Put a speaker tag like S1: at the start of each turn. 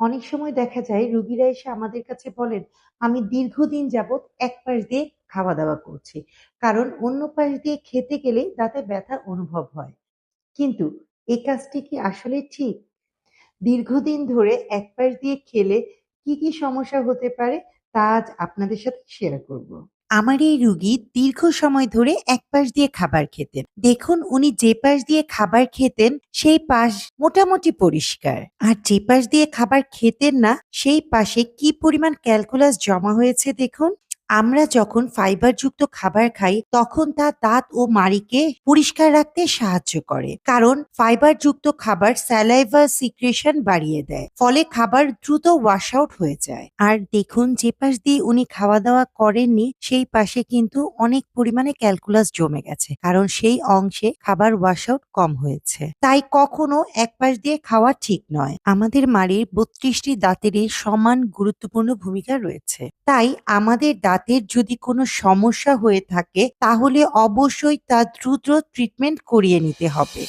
S1: অনেক সময় দেখা যায় রুগীরা এসে আমাদের কাছে বলেন, "আমি দীর্ঘদিন যাবৎ এক পাশ দিয়ে খাওয়া-দাওয়া করছি। কারণ অন্য পাশ দিয়ে খেতে গেলে দাঁতে ব্যথা অনুভব হয়।" কিন্তু এই কাজটি কি আসলে ঠিক? দীর্ঘদিন ধরে এক পাশ দিয়ে খেলে কি, কি সমস্যা হতে পারে তা আজ আপনাদের সাথে শেয়ার করব।
S2: আমার এই রুগী দীর্ঘ সময় ধরে এক পাশ দিয়ে খাবার খেতেন। দেখুন উনি যে পাশ দিয়ে খাবার খেতেন, সেই পাশ মোটামুটি পরিষ্কার। আর যে পাশ দিয়ে খাবার খেতেন না, সেই পাশে কি পরিমাণ ক্যালকুলাস জমা হয়েছে দেখুন। আমরা যখন ফাইবারযুক্ত খাবার খাই, তখন তা দাঁত ও মাড়িকে পরিষ্কার রাখতে সাহায্য করে। কারণ ফাইবারযুক্ত খাবার স্যালাইভা সিক্রেশন বাড়িয়ে দেয়, ফলে খাবার দ্রুত ওয়াশ আউট হয়ে যায়। আর দেখুন, যে পাশ দিয়ে উনি খাওয়া দাওয়া করেননি, সেই পাশে কিন্তু অনেক পরিমাণে ক্যালকুলাস জমে গেছে, কারণ সেই অংশে খাবার ওয়াশ আউট কম হয়েছে। তাই কখনো এক পাশ দিয়ে খাওয়া ঠিক নয়। আমাদের মাড়ির বত্রিশটি দাঁতেরই সমান গুরুত্বপূর্ণ ভূমিকা রয়েছে। তাই আমাদের দাঁতের যদি কোনো সমস্যা হয়ে থাকে তাহলে অবশ্যই তা দ্রুত ট্রিটমেন্ট করিয়ে নিতে হবে।